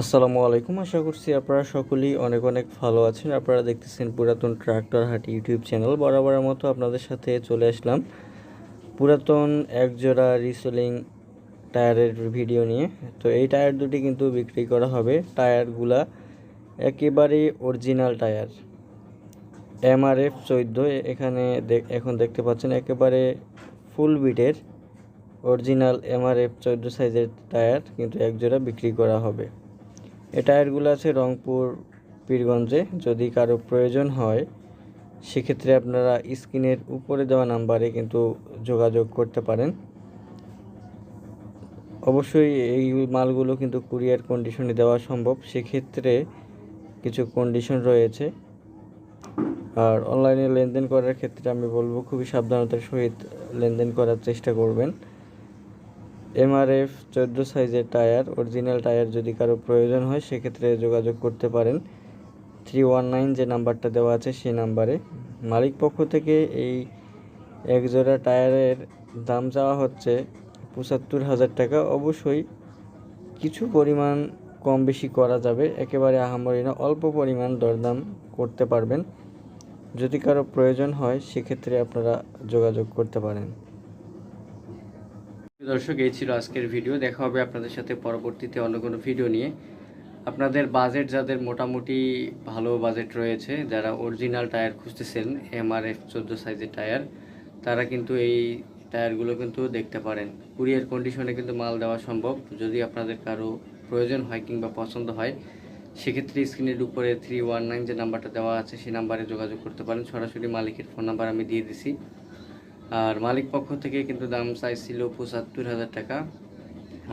আসসালামু আলাইকুম, আশা করছি আপনারা সকলেই অনেক অনেক ভালো আছেন। আপনারা দেখতেছেন পুরাতন ট্রাক্টর হাট ইউটিউব চ্যানেল। বরাবরের মতো আপনাদের সাথে চলে আসলাম পুরাতন একজোড়া রিসেলিং টায়ারের ভিডিও নিয়ে। তো এই টায়ার দুটি কিন্তু বিক্রি করা হবে। টায়ারগুলা একেবারে অরিজিনাল টায়ার। এমআরএফ চোদ্দ, এখানে এখন দেখতে পাচ্ছেন একেবারে ফুল বিটের অরিজিনাল এমআরএফ চোদ্দ সাইজের টায়ার কিন্তু একজোড়া বিক্রি করা হবে। এই টায়ারগুলো আছে রংপুর, পীরগঞ্জে। যদি কারও প্রয়োজন হয়, সেক্ষেত্রে আপনারা স্ক্রিনের উপরে দেওয়া নাম্বারে কিন্তু যোগাযোগ করতে পারেন। অবশ্যই এই মালগুলো কিন্তু কুরিয়ার কন্ডিশনে দেওয়া সম্ভব। সেক্ষেত্রে কিছু কন্ডিশন রয়েছে। আর অনলাইনে লেনদেন করার ক্ষেত্রে আমি বলব, খুবই সাবধানতার সহিত লেনদেন করার চেষ্টা করবেন। এমআরএফ চোদ্দ সাইজের টায়ার, অরিজিনাল টায়ার যদি কারও প্রয়োজন হয়, সেক্ষেত্রে যোগাযোগ করতে পারেন। থ্রি ওয়ান নাইন যে নাম্বারটা দেওয়া আছে সেই নাম্বারে। মালিক পক্ষ থেকে এই একজোড়া টায়ারের দাম চাওয়া হচ্ছে পঁচাত্তর হাজার টাকা। অবশ্যই কিছু পরিমাণ কম বেশি করা যাবে। একেবারে আহামরি না, অল্প পরিমাণ দরদাম করতে পারবেন। যদি কারও প্রয়োজন হয়, সেক্ষেত্রে আপনারা যোগাযোগ করতে পারেন। দর্শক, এই ছিল আজকের ভিডিও। দেখা হবে আপনাদের সাথে পরবর্তীতে অন্য কোনো ভিডিও নিয়ে। আপনাদের বাজেট যাদের মোটামুটি ভালো বাজেট রয়েছে, যারা অরিজিনাল টায়ার খুঁজতেছেন এমআরএফ চোদ্দ সাইজের টায়ার তারা কিন্তু এই টায়ারগুলো কিন্তু দেখতে পারেন। কুরিয়ার কন্ডিশনে কিন্তু মাল দেওয়া সম্ভব। যদি আপনাদের কারও প্রয়োজন হয় কিংবা পছন্দ হয়, সেক্ষেত্রে স্ক্রিনের উপরে থ্রি ওয়ান নাইন যে নাম্বারটা দেওয়া আছে, সেই নাম্বারে যোগাযোগ করতে পারেন। সরাসরি মালিকের ফোন নাম্বার আমি দিয়ে দিছি। আর মালিক পক্ষ থেকে কিন্তু দাম চাইছিল পঁচাত্তর হাজার টাকা।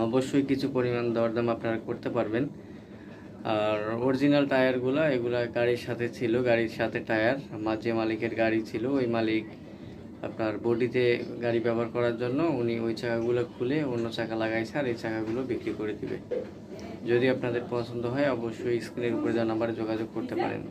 অবশ্যই কিছু পরিমাণ দরদাম আপনারা করতে পারবেন। আর অরিজিনাল টায়ারগুলো, এগুলা গাড়ির সাথে ছিল, গাড়ির সাথে টায়ার। মাঝে মালিকের গাড়ি ছিল, ওই মালিক আপনার বডিতে গাড়ি ব্যবহার করার জন্য উনি ওই চাকাগুলো খুলে অন্য চাকা লাগাইছে আর এই চাকাগুলো বিক্রি করে দিবে। যদি আপনাদের পছন্দ হয়, অবশ্যই স্ক্রিনের উপরে দেওয়া নাম্বারে যোগাযোগ করতে পারেন।